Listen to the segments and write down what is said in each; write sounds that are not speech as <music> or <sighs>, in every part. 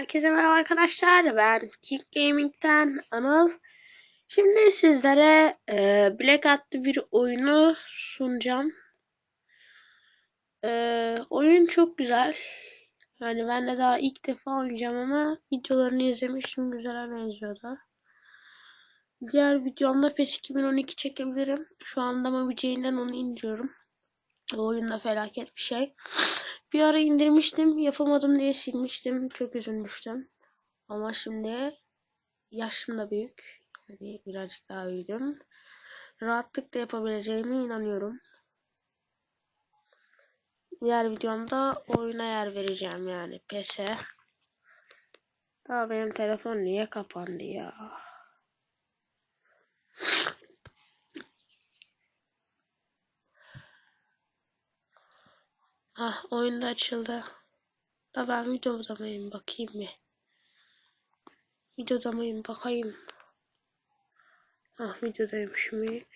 Herkese merhaba arkadaşlar. Ben King Gaming'den Anıl. Şimdi sizlere e, Black adlı bir oyunu sunacağım. E, oyun çok güzel. Yani ben de daha ilk defa oynayacağım ama videolarını izlemiştim. Güzel benziyordu. Diğer videomda PES 2012 çekebilirim. Şu anda Mobijane'den onu indiriyorum. O oyunda felaket bir şey. Bir ara indirmiştim. Yapamadım diye silmiştim. Çok üzülmüştüm. Ama şimdi yaşım da büyük. Yani birazcık daha büyüdüm. Rahatlıkla yapabileceğime inanıyorum. Diğer videomda oyuna yer vereceğim yani PES'e. Daha benim telefon niye kapandı ya? Ah oyunda açıldı. Da ben videoda mıyım bakayım mı? Videoda mıyım bakayım. Ah videodaymışım iyi.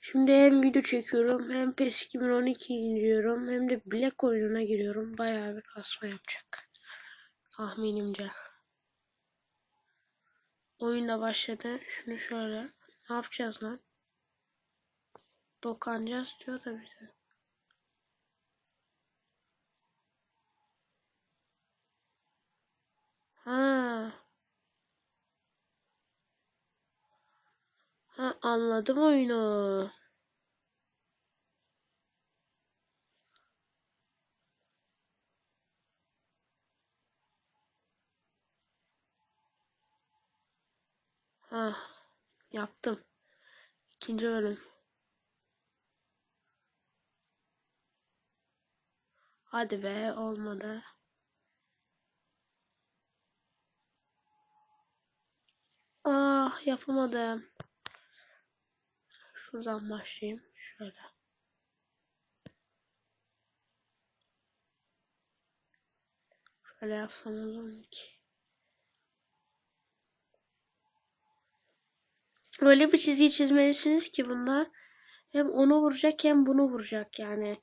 Şimdi hem video çekiyorum hem PES 2012 indiriyorum hem de Black oyununa giriyorum. Bayağı bir kasma yapacak. Tahminimce. Oyun da başladı. Şunu şöyle. Ne yapacağız lan? Dokanacağız diyor da bize. Ha. Ha anladım oyunu. Ha yaptım. İkinci bölüm. Hadi be olmadı. Ah yapamadım. Şuradan başlayayım. Şöyle. Şöyle yapsam olur mu ki? Öyle bir çizgi çizmelisiniz ki bunda hem onu vuracak hem bunu vuracak yani.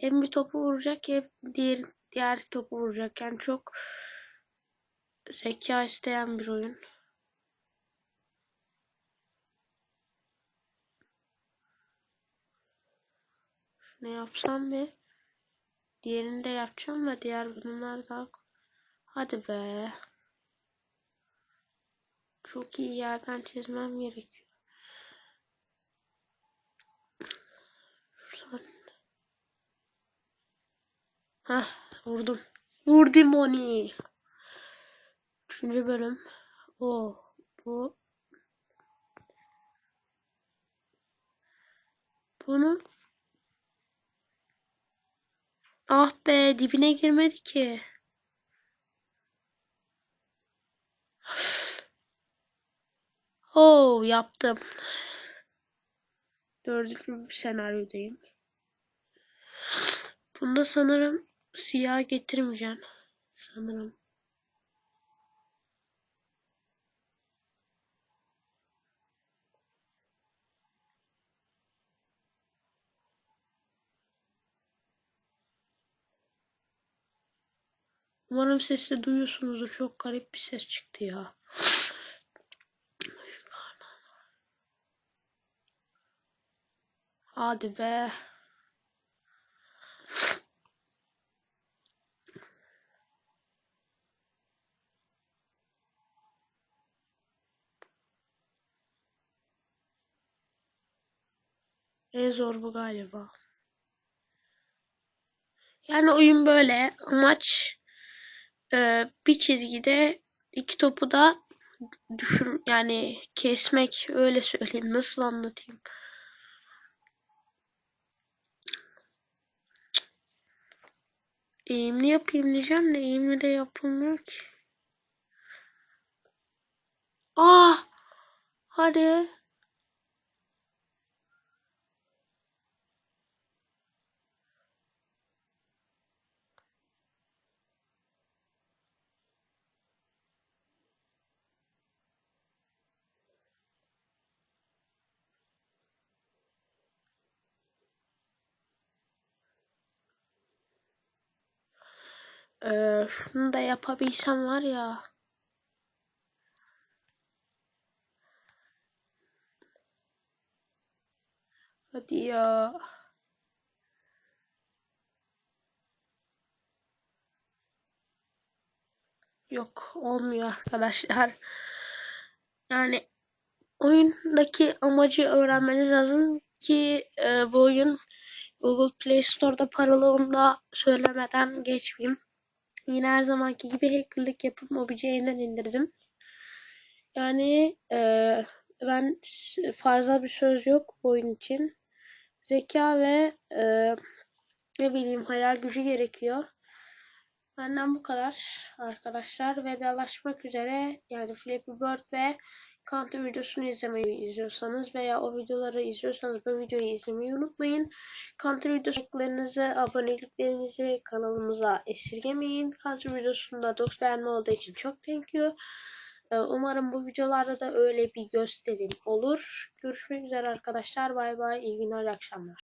Hem bir topu vuracak hem diğer diğer topu vuracak. Yani çok zeka isteyen bir oyun. Ne yapsam bir diğerini de yapacağım da diğer bunlar daha hadi be. Çok iyi yerden çizmem gerekiyor. Şuradan Hah vurdum. Vurdum onu. Üçüncü bölüm. O bu. Bunu Ah be dibine girmedi ki. <sighs> Oh yaptım. Dördüncü bir senaryodayım. Bunda sanırım siyah getirmeyeceğim. Sanırım. Umarım sesi duyuyorsunuzdur. Çok garip bir ses çıktı ya. Hadi be. En zor bu galiba. Yani oyun böyle. Amaç e, bir çizgide iki topu da düşür yani kesmek öyle söyleyeyim. Nasıl anlatayım? Eğimli yapayım diyeceğim de eğimli de yapılmıyor ki. Ah! Hadi. Ee, şunu da yapabilsem var ya. Hadi ya. Yok olmuyor arkadaşlar. Yani oyundaki amacı öğrenmeniz lazım ki e, bu oyun Google Play Store'da paralı onu da söylemeden geçmeyeyim. Yine her zamanki gibi hackerlık yapıp Mobice'den indirdim. Yani e, ben fazla bir söz yok bu oyun için. Zeka ve e, ne bileyim hayal gücü gerekiyor. Benden bu kadar arkadaşlar. Vedalaşmak üzere. Yani Flappy Bird ve Counter videosunu izlemeyi izliyorsanız veya o videoları izliyorsanız bu videoyu izlemeyi unutmayın. Counter videolarınızı, aboneliklerinizi kanalımıza esirgemeyin. Counter videosunda 9 beğenme olduğu için çok thank you. Ee, Umarım bu videolarda da öyle bir gösterim olur. Görüşmek üzere arkadaşlar. Bay bay. İyi günler, akşamlar.